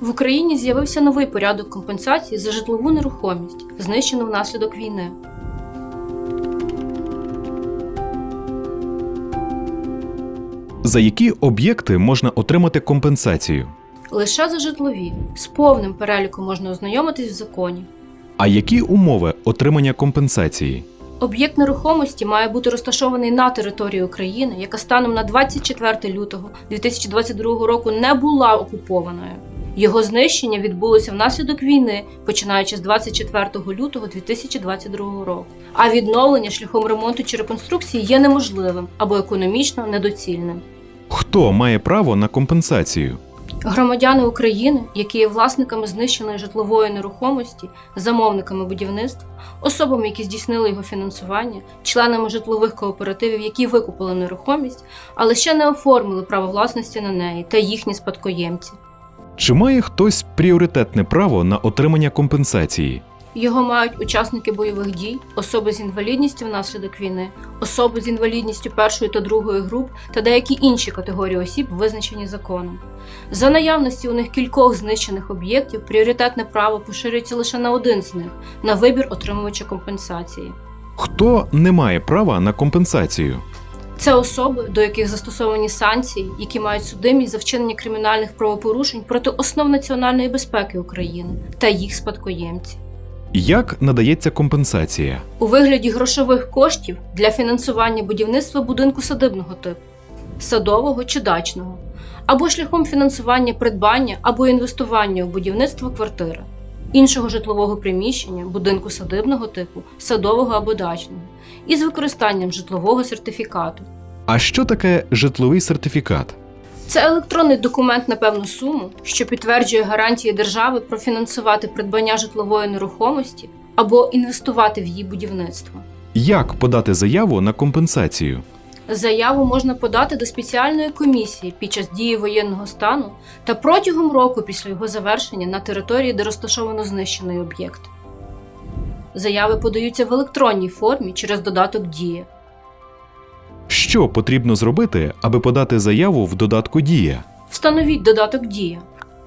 В Україні з'явився новий порядок компенсації за житлову нерухомість, знищену внаслідок війни. За які об'єкти можна отримати компенсацію? Лише за житлові з повним переліком можна ознайомитись в законі. А які умови отримання компенсації? Об'єкт нерухомості має бути розташований на території України, яка станом на 24 лютого 2022 року не була окупованою. Його знищення відбулося внаслідок війни, починаючи з 24 лютого 2022 року. А відновлення шляхом ремонту чи реконструкції є неможливим або економічно недоцільним. Хто має право на компенсацію? Громадяни України, які є власниками знищеної житлової нерухомості, замовниками будівництва, особами, які здійснили його фінансування, членами житлових кооперативів, які викупили нерухомість, але ще не оформили право власності на неї та їхні спадкоємці. Чи має хтось пріоритетне право на отримання компенсації? Його мають учасники бойових дій, особи з інвалідністю внаслідок війни, особи з інвалідністю першої та другої груп та деякі інші категорії осіб, визначені законом. За наявності у них кількох знищених об'єктів пріоритетне право поширюється лише на один з них на вибір отримувача компенсації. Хто не має права на компенсацію? Це особи, до яких застосовані санкції, які мають судимість за вчинення кримінальних правопорушень проти основ національної безпеки України та їх спадкоємці. Як надається компенсація? у вигляді грошових коштів для фінансування будівництва будинку садибного типу, садового чи дачного, або шляхом фінансування придбання або інвестування у будівництво квартири, іншого житлового приміщення, будинку садибного типу, садового або дачного, із використанням житлового сертифікату. А що таке житловий сертифікат? Це електронний документ на певну суму, що підтверджує гарантії держави профінансувати придбання житлової нерухомості або інвестувати в її будівництво. Як подати заяву на компенсацію? Заяву можна подати до спеціальної комісії під час дії воєнного стану та протягом року після його завершення на території, де розташовано знищений об'єкт. Заяви подаються в електронній формі через додаток Дія. Що потрібно зробити, аби подати заяву в додатку Дія? Встановіть додаток Дія.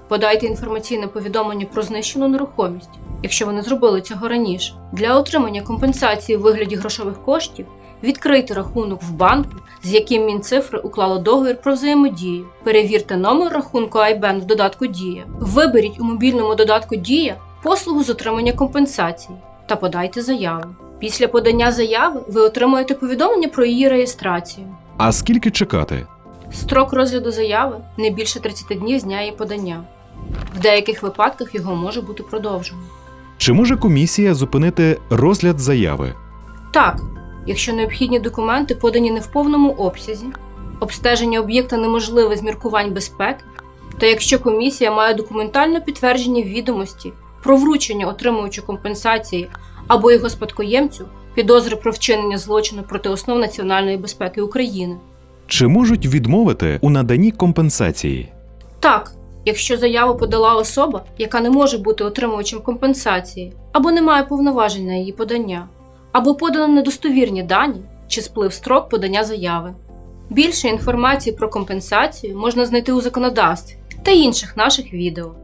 Подайте інформаційне повідомлення про знищену нерухомість, якщо ви не зробили цього раніше. Для отримання компенсації у вигляді грошових коштів відкрийте рахунок в банку, з яким Мінцифри уклало договір про взаємодію. Перевірте номер рахунку IBAN в додатку Дія. Виберіть у мобільному додатку Дія послугу з отримання компенсації та подайте заяву. Після подання заяви ви отримаєте повідомлення про її реєстрацію. А скільки чекати? Строк розгляду заяви не більше 30 днів з дня її подання. В деяких випадках його може бути продовжено. Чи може комісія зупинити розгляд заяви? Так, якщо необхідні документи подані не в повному обсязі, обстеження об'єкта неможливе з міркувань безпеки, та якщо комісія має документально підтверджені відомості про вручення отримувачу компенсації або його спадкоємцю підозри про вчинення злочину проти основ національної безпеки України. Чи можуть відмовити у наданні компенсації? Так, якщо заяву подала особа, яка не може бути отримувачем компенсації, або не має повноважень на її подання, або подано недостовірні дані чи сплив строк подання заяви. Більше інформації про компенсацію можна знайти у законодавстві та інших наших відео.